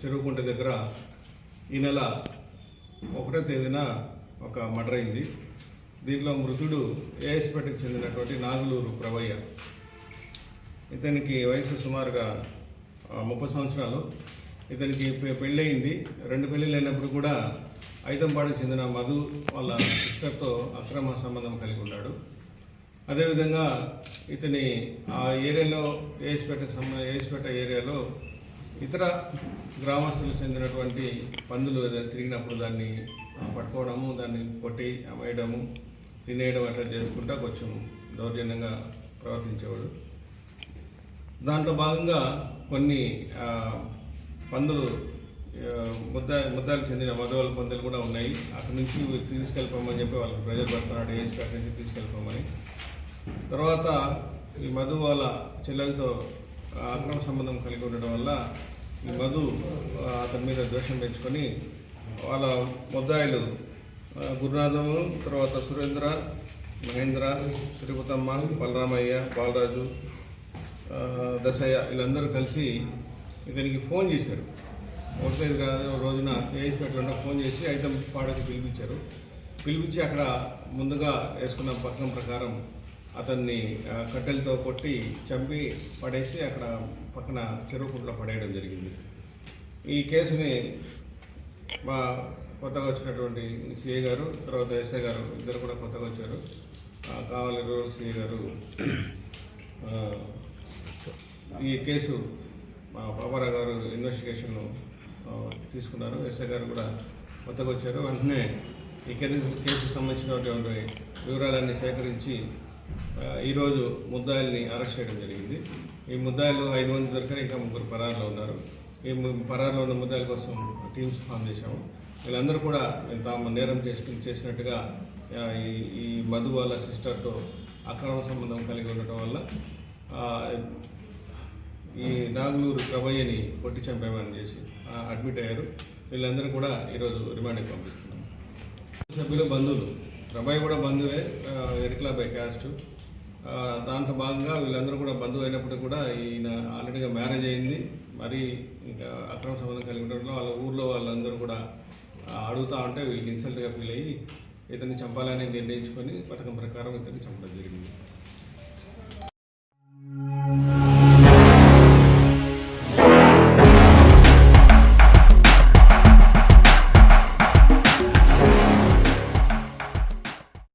చెరువుకుంట దగ్గర ఈ నెల ఒకటో తేదీన ఒక మర్డర్ అయింది. దీంట్లో మృతుడు ఏఎస్పేటకు చెందినటువంటి నాగులూరు ప్రవయ్య ఇతనికి వయసు సుమారుగా ముప్పై సంవత్సరాలు. ఇతనికి పెళ్ళయింది. రెండు పెళ్ళిళ్ళు అయినప్పుడు కూడా ఐతంపాడుకు చెందిన మధు వాళ్ళ సిస్టర్తో అక్రమ సంబంధం కలిగి ఉన్నాడు. అదేవిధంగా ఇతని ఆ ఏరియాలో ఏఎస్పేట సంబ ఏఎస్పేట ఏరియాలో ఇతర గ్రామస్తులకు చెందినటువంటి పందులు ఏదైనా తిరిగినప్పుడు దాన్ని పట్టుకోవడము దాన్ని కొట్టి అమ్మేయడము తినేయడం అట్లా చేసుకుంటా కొంచెం దౌర్జన్యంగా ప్రవర్తించేవాడు. దాంట్లో భాగంగా కొన్ని పందులు ముద్ద ముద్దాలకు చెందిన మధువల పందులు కూడా ఉన్నాయి. అక్కడి నుంచి తీసుకెళ్ళిపోమని చెప్పి వాళ్ళకి ప్రెజర్ పెడుతున్నాడు ఏఎస్పేట నుంచి తీసుకెళ్ళిపోమని. తర్వాత ఈ మధు వాళ్ళ చెల్లెలతో అక్రమ సంబంధం కలిగి ఉండడం వల్ల ఈ మధు అతని మీద ద్వేషం పెంచుకొని వాళ్ళ ముద్దాయిలు గురునాథము తర్వాత సురేంద్ర మహేంద్ర తిరుపతమ్మ బలరామయ్య బాలరాజు దశయ్య వీళ్ళందరూ కలిసి ఇతనికి ఫోన్ చేశారు. ఒకటే రోజున ఏఎస్పేటలో ఫోన్ చేసి ఐటమ్ పాడకి పిలిపించారు. పిలిపించి అక్కడ ముందుగా వేసుకున్న పథకం ప్రకారం అతన్ని కట్టెలతో కొట్టి చంపి పడేసి అక్కడ పక్కన చెరువుకుంట్లో పడేయడం జరిగింది. ఈ కేసుని మా కొత్తగా వచ్చినటువంటి సిఏ గారు తర్వాత ఎస్ఐ గారు ఇద్దరు కూడా కొత్తగా వచ్చారు. కావాలి రూరల్ సిఏ గారు ఈ కేసు మా పాపారావు గారు ఇన్వెస్టిగేషన్ తీసుకున్నారు. ఎస్ఐ గారు కూడా కొత్తగా వచ్చారు. వెంటనే ఈ కేసు కేసుకు సంబంధించినటువంటి వివరాలన్నీ సేకరించి ఈరోజు ముద్దాయిల్ని అరెస్ట్ చేయడం జరిగింది. ఈ ముద్దాయిలు ఐదు మంది దొరికిన ఇంకా ముగ్గురు పరారులో ఉన్నారు. ఈ పరారులో ఉన్న ముద్దాయిల కోసం టీమ్స్ ఫామ్ చేశాము. వీళ్ళందరూ కూడా తాము నేరం చేసుకుని చేసినట్టుగా ఈ ఈ మధు వాళ్ళ సిస్టర్తో అక్రమ సంబంధం కలిగి ఉండటం వల్ల ఈ నాగులూరు ప్రభయ్యని కొట్టి చంపేమని చేసి అడ్మిట్ అయ్యారు. వీళ్ళందరూ కూడా ఈరోజు రిమాండ్కి పంపిస్తున్నాం సభ్యులు బంధువులు ప్రభయ్య కూడా బంధువే ఆ, బై క్యాస్ట్. దాంట్లో భాగంగా వీళ్ళందరూ కూడా బంధువు అయినప్పుడు కూడా ఈయన ఆల్రెడీగా మ్యారేజ్ అయింది. మరి ఇంకా అక్రమ సంబంధం కలిగి ఉండడంలో వాళ్ళ ఊర్లో వాళ్ళందరూ కూడా అడుగుతూ ఉంటే వీళ్ళకి ఇన్సల్ట్గా ఫీల్ అయ్యి ఇతన్ని చంపాలని నిర్ణయించుకొని పథకం ప్రకారం ఇతన్ని చంపడం జరిగింది.